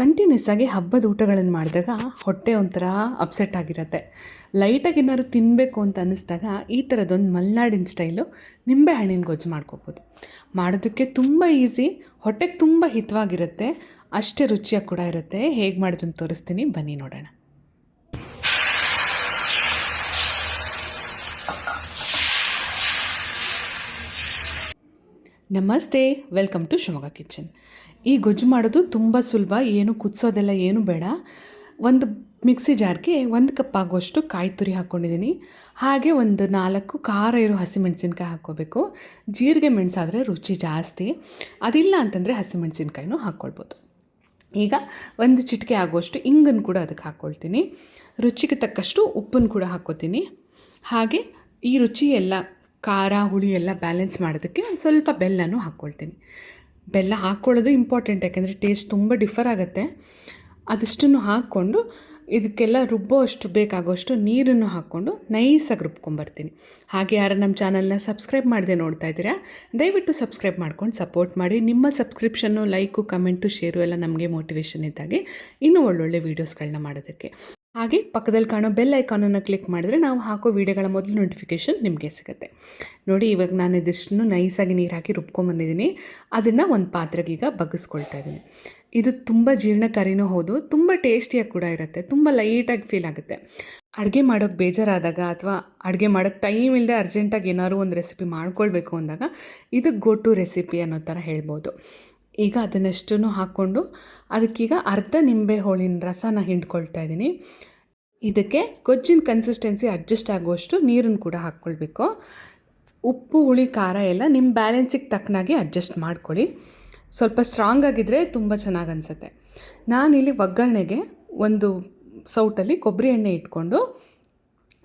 Continuous ಆಗಿ ಹಬ್ಬದ ಊಟಗಳನ್ನು ಮಾಡಿದಾಗ ಹೊಟ್ಟೆ ಒಂಥರ ಅಪ್ಸೆಟ್ ಆಗಿರುತ್ತೆ. ಲೈಟಾಗಿ ಏನಾದ್ರು ತಿನ್ನಬೇಕು ಅಂತ ಅನ್ನಿಸ್ದಾಗ ಈ ಥರದೊಂದು ಮಲೆನಾಡಿನ ಸ್ಟೈಲು ನಿಂಬೆ ಹಣ್ಣಿನ ಗೊಜ್ಜು ಮಾಡ್ಕೋಬೋದು. ಮಾಡೋದಕ್ಕೆ ತುಂಬ ಈಸಿ ಹೊಟ್ಟೆಗೆ ತುಂಬ ಹಿತವಾಗಿರುತ್ತೆ. ಅಷ್ಟೇ ರುಚಿಯಾಗಿ ಕೂಡ ಇರುತ್ತೆ. ಹೇಗೆ ಮಾಡೋದನ್ನು ತೋರಿಸ್ತೀನಿ. ಬನ್ನಿ ನೋಡೋಣ. ನಮಸ್ತೆ, ವೆಲ್ಕಮ್ ಟು ಶಿವಮೊಗ್ಗ ಕಿಚನ್. ಈ ಗೊಜ್ಜು ಮಾಡೋದು ತುಂಬ ಸುಲಭ, ಏನು ಕುದಿಸೋದೆಲ್ಲ ಏನು ಬೇಡ. ಒಂದು ಮಿಕ್ಸಿ ಜಾರ್ಗೆ ಒಂದು ಕಪ್ ಆಗುವಷ್ಟು ಕಾಯಿ ತುರಿ ಹಾಕ್ಕೊಂಡಿದ್ದೀನಿ ಹಾಗೆ ಒಂದು ನಾಲ್ಕು ಖಾರ ಇರೋ ಹಸಿಮೆಣಸಿನ್ಕಾಯಿ ಹಾಕ್ಕೋಬೇಕು. ಜೀರಿಗೆ ಮೆಣಸಾದರೆ ರುಚಿ ಜಾಸ್ತಿ. ಅದಿಲ್ಲ ಅಂತಂದರೆ ಹಸಿಮೆಣಸಿನ್ಕಾಯಿನೂ ಹಾಕ್ಕೊಳ್ಬೋದು. ಈಗ ಒಂದು ಚಿಟಿಕೆ ಆಗುವಷ್ಟು ಇಂಗನ್ನು ಕೂಡ ಅದಕ್ಕೆ ಹಾಕ್ಕೊಳ್ತೀನಿ. ರುಚಿಗೆ ತಕ್ಕಷ್ಟು ಉಪ್ಪನ್ನು ಕೂಡ ಹಾಕ್ಕೋತೀನಿ. ಹಾಗೆ ಈ ರುಚಿ ಎಲ್ಲ ಖಾರ, ಹುಳಿ ಎಲ್ಲ ಬ್ಯಾಲೆನ್ಸ್ ಮಾಡೋದಕ್ಕೆ ಒಂದು ಸ್ವಲ್ಪ ಬೆಲ್ಲನೂ ಹಾಕ್ಕೊಳ್ತೀನಿ ಬೆಲ್ಲ ಹಾಕ್ಕೊಳ್ಳೋದು ಇಂಪಾರ್ಟೆಂಟ್ ಯಾಕೆಂದರೆ ಟೇಸ್ಟ್ ತುಂಬ ಡಿಫರ್ ಆಗುತ್ತೆ. ಅದಷ್ಟನ್ನು ಹಾಕ್ಕೊಂಡು ಇದಕ್ಕೆಲ್ಲ ರುಬ್ಬೋ ಅಷ್ಟು ಬೇಕಾಗೋಷ್ಟು ನೀರನ್ನು ಹಾಕ್ಕೊಂಡು ನೈಸಾಗಿ ರುಬ್ಕೊಂಬರ್ತೀನಿ. ಹಾಗೆ ಯಾರು ನಮ್ಮ ಚಾನಲ್ನ ಸಬ್ಸ್ಕ್ರೈಬ್ ಮಾಡದೆ ನೋಡ್ತಾ ಇದ್ದೀರಾ, ದಯವಿಟ್ಟು ಸಬ್ಸ್ಕ್ರೈಬ್ ಮಾಡ್ಕೊಂಡು ಸಪೋರ್ಟ್ ಮಾಡಿ. ನಿಮ್ಮ ಸಬ್ಸ್ಕ್ರಿಪ್ಷನ್ನು ಲೈಕು ಕಮೆಂಟು ಶೇರು ಎಲ್ಲ ನಮಗೆ ಮೋಟಿವೇಶನ್ ಇದ್ದಾಗೆ ಇನ್ನೂ ಒಳ್ಳೊಳ್ಳೆ ವೀಡಿಯೋಸ್ಗಳನ್ನ ಮಾಡೋದಕ್ಕೆ. ಹಾಗೆ ಪಕ್ಕದಲ್ಲಿ ಕಾಣೋ ಬೆಲ್ ಐಕಾನನ್ನು ಕ್ಲಿಕ್ ಮಾಡಿದ್ರೆ ನಾವು ಹಾಕೋ ವೀಡಿಯೋಗಳ ಮೊದಲು ನೋಟಿಫಿಕೇಷನ್ ನಿಮಗೆ ಸಿಗುತ್ತೆ. ನೋಡಿ, ಇವಾಗ ನಾನು ಇದಿಷ್ಟನ್ನು ನೈಸಾಗಿ ನೀರು ಹಾಕಿ ರುಬ್ಕೊಂಬಂದಿದ್ದೀನಿ. ಅದನ್ನು ಒಂದು ಪಾತ್ರೆಗೆ ಈಗ ಬಗ್ಗಿಸ್ಕೊಳ್ತಾ ಇದ್ದೀನಿ. ಇದು ತುಂಬ ಜೀರ್ಣಕಾರಿನೂ ಹೌದು, ತುಂಬ ಟೇಸ್ಟಿಯಾಗಿ ಕೂಡ ಇರುತ್ತೆ, ತುಂಬ ಲೈಟಾಗಿ ಫೀಲ್ ಆಗುತ್ತೆ. ಅಡುಗೆ ಮಾಡೋಕ್ಕೆ ಬೇಜಾರಾದಾಗ ಅಥವಾ ಅಡುಗೆ ಮಾಡೋಕ್ಕೆ ಟೈಮ್ ಇಲ್ಲದೆ ಅರ್ಜೆಂಟಾಗಿ ಏನಾದ್ರು ಒಂದು ರೆಸಿಪಿ ಮಾಡ್ಕೊಳ್ಬೇಕು ಅಂದಾಗ, ಇದು ಗೋ ಟು ರೆಸಿಪಿ ಅನ್ನೋ ಥರ ಹೇಳ್ಬೋದು. ಈಗ ಅದನ್ನಷ್ಟೂ ಹಾಕ್ಕೊಂಡು ಅದಕ್ಕೀಗ ಅರ್ಧ ನಿಂಬೆ ಹೋಳಿನ ರಸನ ಹಿಂಡ್ಕೊಳ್ತಾ ಇದ್ದೀನಿ. ಇದಕ್ಕೆ ಗೊಜ್ಜಿನ ಕನ್ಸಿಸ್ಟೆನ್ಸಿ ಅಡ್ಜಸ್ಟ್ ಆಗುವಷ್ಟು ನೀರನ್ನು ಕೂಡ ಹಾಕ್ಕೊಳ್ಬೇಕು. ಉಪ್ಪು, ಹುಳಿ, ಖಾರ ಎಲ್ಲ ನಿಮ್ಮ ಬ್ಯಾಲೆನ್ಸಿಗೆ ತಕ್ಕನಾಗಿ ಅಡ್ಜಸ್ಟ್ ಮಾಡ್ಕೊಳ್ಳಿ. ಸ್ವಲ್ಪ ಸ್ಟ್ರಾಂಗ್ ಆಗಿದ್ದರೆ ತುಂಬ ಚೆನ್ನಾಗಿ ಅನಿಸುತ್ತೆ. ನಾನಿಲ್ಲಿ ಒಗ್ಗರಣೆಗೆ ಒಂದು ಸೌಟಲ್ಲಿ ಕೊಬ್ಬರಿ ಎಣ್ಣೆ ಇಟ್ಕೊಂಡು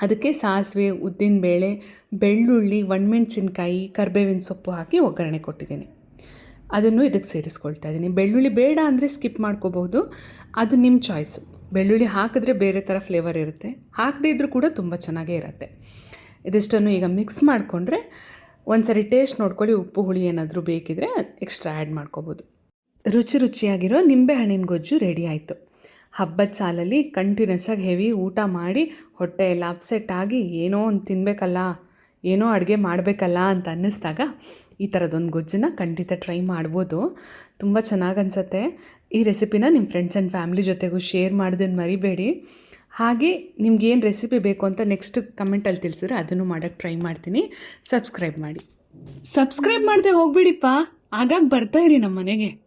ಅದಕ್ಕೆ ಸಾಸಿವೆ, ಉದ್ದಿನಬೇಳೆ, ಬೆಳ್ಳುಳ್ಳಿ, ಒಣಮೆಣ್ಸಿನ್ಕಾಯಿ, ಕರ್ಬೇವಿನ ಸೊಪ್ಪು ಹಾಕಿ ಒಗ್ಗರಣೆ ಕೊಟ್ಟಿದ್ದೀನಿ. ಅದನ್ನು ಇದಕ್ಕೆ ಸೇರಿಸ್ಕೊಳ್ತಾ ಇದ್ದೀನಿ. ಬೆಳ್ಳುಳ್ಳಿ ಬೇಡ ಅಂದರೆ ಸ್ಕಿಪ್ ಮಾಡ್ಕೋಬಹುದು. ಅದು ನಿಮ್ಮ ಚಾಯ್ಸು ಬೆಳ್ಳುಳ್ಳಿ ಹಾಕಿದ್ರೆ ಬೇರೆ ಥರ ಫ್ಲೇವರ್ ಇರುತ್ತೆ. ಹಾಕದೇ ಇದ್ದರೂ ಕೂಡ ತುಂಬ ಚೆನ್ನಾಗೇ ಇರುತ್ತೆ. ಇದಿಷ್ಟನ್ನು ಈಗ ಮಿಕ್ಸ್ ಮಾಡಿಕೊಂಡ್ರೆ ಒಂದು ಸರಿ ಟೇಸ್ಟ್ ನೋಡ್ಕೊಳ್ಳಿ, ಉಪ್ಪು, ಹುಳಿ ಏನಾದರೂ ಬೇಕಿದ್ರೆ ಎಕ್ಸ್ಟ್ರಾ ಆ್ಯಡ್ ಮಾಡ್ಕೋಬೋದು ರುಚಿ ರುಚಿಯಾಗಿರೋ ನಿಂಬೆ ಹಣ್ಣಿನ ಗೊಜ್ಜು ರೆಡಿ ಆಯಿತು. ಹಬ್ಬದ ಸಾಲಲ್ಲಿ ಕಂಟಿನ್ಯೂಸ್ ಆಗಿ ಹೆವಿ ಊಟ ಮಾಡಿ ಹೊಟ್ಟೆ ಎಲ್ಲ ಅಪ್ಸೆಟ್ ಆಗಿ ಏನೋ ಒಂದು ತಿನ್ನಬೇಕಲ್ಲ ಏನೋ ಅಡುಗೆ ಮಾಡಬೇಕಲ್ಲ ಅಂತ ಅನ್ನಿಸ್ದಾಗ ಈ ಥರದೊಂದು ಗೊಜ್ಜನ್ನ ಖಂಡಿತ ಟ್ರೈ ಮಾಡ್ಬೋದು. ತುಂಬ ಚೆನ್ನಾಗಿ ಅನಿಸುತ್ತೆ. ಈ ರೆಸಿಪಿನ ನಿಮ್ಮ ಫ್ರೆಂಡ್ಸ್ ಆ್ಯಂಡ್ ಫ್ಯಾಮಿಲಿ ಜೊತೆಗೂ ಶೇರ್ ಮಾಡೋದನ್ನು ಮರಿಬೇಡಿ. ಹಾಗೆ ನಿಮ್ಗೇನು ರೆಸಿಪಿ ಬೇಕು ಅಂತ ನೆಕ್ಸ್ಟ್ ಕಮೆಂಟಲ್ಲಿ ತಿಳಿಸಿದ್ರೆ ಅದನ್ನು ಮಾಡೋಕ್ಕೆ ಟ್ರೈ ಮಾಡ್ತೀನಿ. ಸಬ್ಸ್ಕ್ರೈಬ್ ಮಾಡಿ. ಸಬ್ಸ್ಕ್ರೈಬ್ ಮಾಡದೆ ಹೋಗ್ಬಿಡಿಪ್ಪ. ಆಗಾಗ ಬರ್ತಾ ಇರಿ ನಮ್ಮ ಮನೆಗೆ.